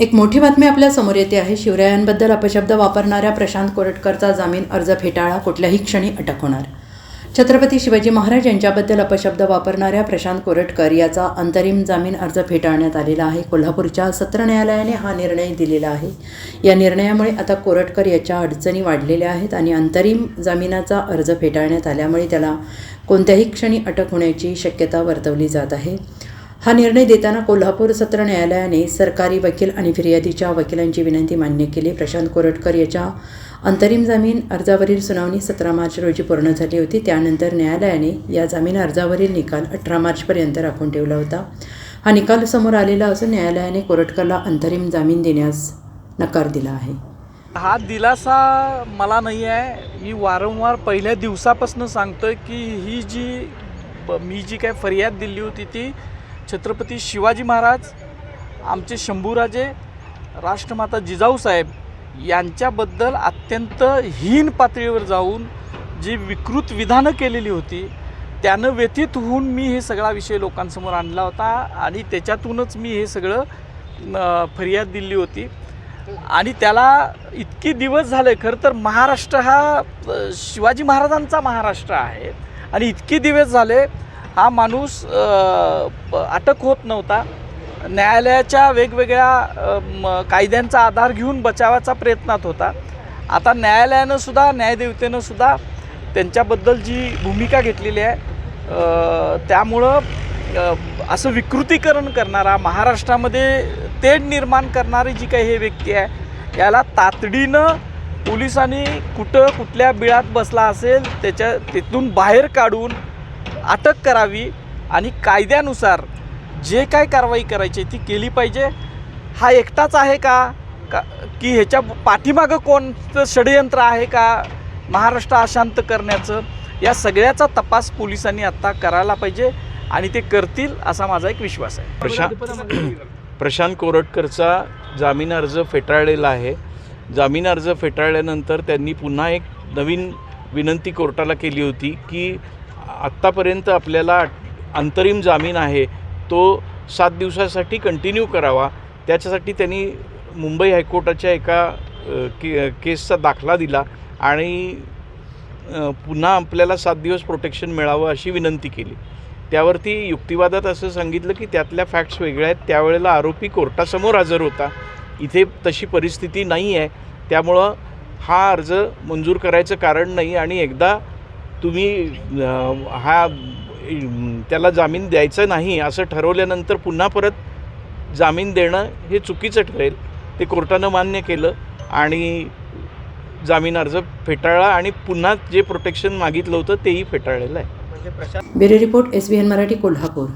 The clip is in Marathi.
एक मोठी बातमी आपल्यासमोर येते आहे. शिवरायांबद्दल अपशब्द वापरणाऱ्या प्रशांत कोरटकरचा जामीन अर्ज फेटाळा. कुठल्याही क्षणी अटक होणार. छत्रपती शिवाजी महाराज यांच्याबद्दल अपशब्द वापरणाऱ्या प्रशांत कोरटकर याचा अंतरिम जामीन अर्ज फेटाळण्यात आलेला आहे. कोल्हापूरच्या सत्र न्यायालयाने हा निर्णय दिलेला आहे. या निर्णयामुळे आता कोरटकर याच्या अडचणी वाढलेल्या आहेत आणि अंतरिम जामिनाचा अर्ज फेटाळण्यात आल्यामुळे त्याला कोणत्याही क्षणी अटक होण्याची शक्यता वर्तवली जात आहे. हा निर्णय देताना कोल्हापूर सत्र न्यायालयाने सरकारी वकील आणि फिर्यादीच्या वकिलांची विनंती मान्य केली. प्रशांत कोरटकर याच्या अंतरिम जामीन अर्जावरील सुनावणी सतरा मार्च रोजी पूर्ण झाली होती. त्यानंतर न्यायालयाने या जामीन अर्जावरील निकाल अठरा मार्चपर्यंत राखून ठेवला होता. हा निकाल समोर आलेला असून न्यायालयाने कोरटकरला अंतरिम जामीन देण्यास नकार दिला आहे. हा दिलासा मला नाही आहे. मी वारंवार पहिल्या दिवसापासून सांगतोय की ही जी मी जी काय फरियाद दिली होती ती छत्रपती शिवाजी महाराज आमचे शंभूराजे राष्ट्रमाता जिजाऊसाहेब यांच्याबद्दल अत्यंत हीन पातळीवर जाऊन जी विकृत विधानं केलेली होती त्यानं व्यथित होऊन मी हे सगळा विषय लोकांसमोर आणला होता आणि त्याच्यातूनच मी हे सगळं फरियाद दिली होती. आणि त्याला इतकी दिवस झाले खरं तर महाराष्ट्र हा शिवाजी महाराजांचा महाराष्ट्र आहे. आणि इतके दिवस झाले हा माणूस अटक होत नव्हता. न्यायालयाच्या वेगवेगळ्या म, कायद्यांचा आधार घेऊन बचावाचा प्रयत्नात होता. आता न्यायालयानं सुद्धा न्यायदेवतेनं सुद्धा त्यांच्याबद्दल जी भूमिका घेतलेली आहे त्यामुळं असं विकृतीकरण करणारा महाराष्ट्रामध्ये तेढ निर्माण करणारी जी काही हे व्यक्ती आहे याला तातडीनं पोलिसांनी कुठं कुठल्या बिळात बसला असेल त्याच्या तिथून बाहेर काढून अटक करावी आणि कायद्यानुसार जे काय कारवाई करायची ती केली पाहिजे. हा एकटाच आहे का? का की ह्याच्या पाठीमागं कोणतं षडयंत्र आहे का? महाराष्ट्र अशांत करण्याचं या सगळ्याचा तपास पोलिसांनी आत्ता करायला पाहिजे आणि ते करतील असा माझा एक विश्वास आहे. प्रशांत प्रशांत कोरटकरचा जामीन अर्ज फेटाळलेला आहे. जामीन अर्ज फेटाळल्यानंतर त्यांनी पुन्हा एक नवीन विनंती कोर्टाला केली होती की आत्तापर्यंत आपल्याला अंतरिम जामीन आहे तो सात दिवसासाठी कंटिन्यू करावा. त्याच्यासाठी त्यांनी मुंबई हायकोर्टाच्या एका के केसचा दाखला दिला आणि पुन्हा आपल्याला सात दिवस प्रोटेक्शन मिळावं अशी विनंती केली. त्यावरती युक्तिवादात असं सांगितलं की त्यातल्या फॅक्ट्स वेगळ्या आहेत. त्यावेळेला आरोपी कोर्टासमोर हजर होता. इथे तशी परिस्थिती नाही आहे त्यामुळं हा अर्ज मंजूर करायचं कारण नाही आणि एकदा तुम्ही हा त्याला जामीन द्यायचं नाही असं ठरवल्यानंतर पुन्हा परत जामीन देणं हे चुकीचं ठरेल. ते कोर्टानं मान्य केलं आणि जामीन अर्ज फेटाळला आणि पुन्हा जे प्रोटेक्शन मागितलं होतं तेही फेटाळलेलं आहे. Bureau report S B N Marathi Kolhapur.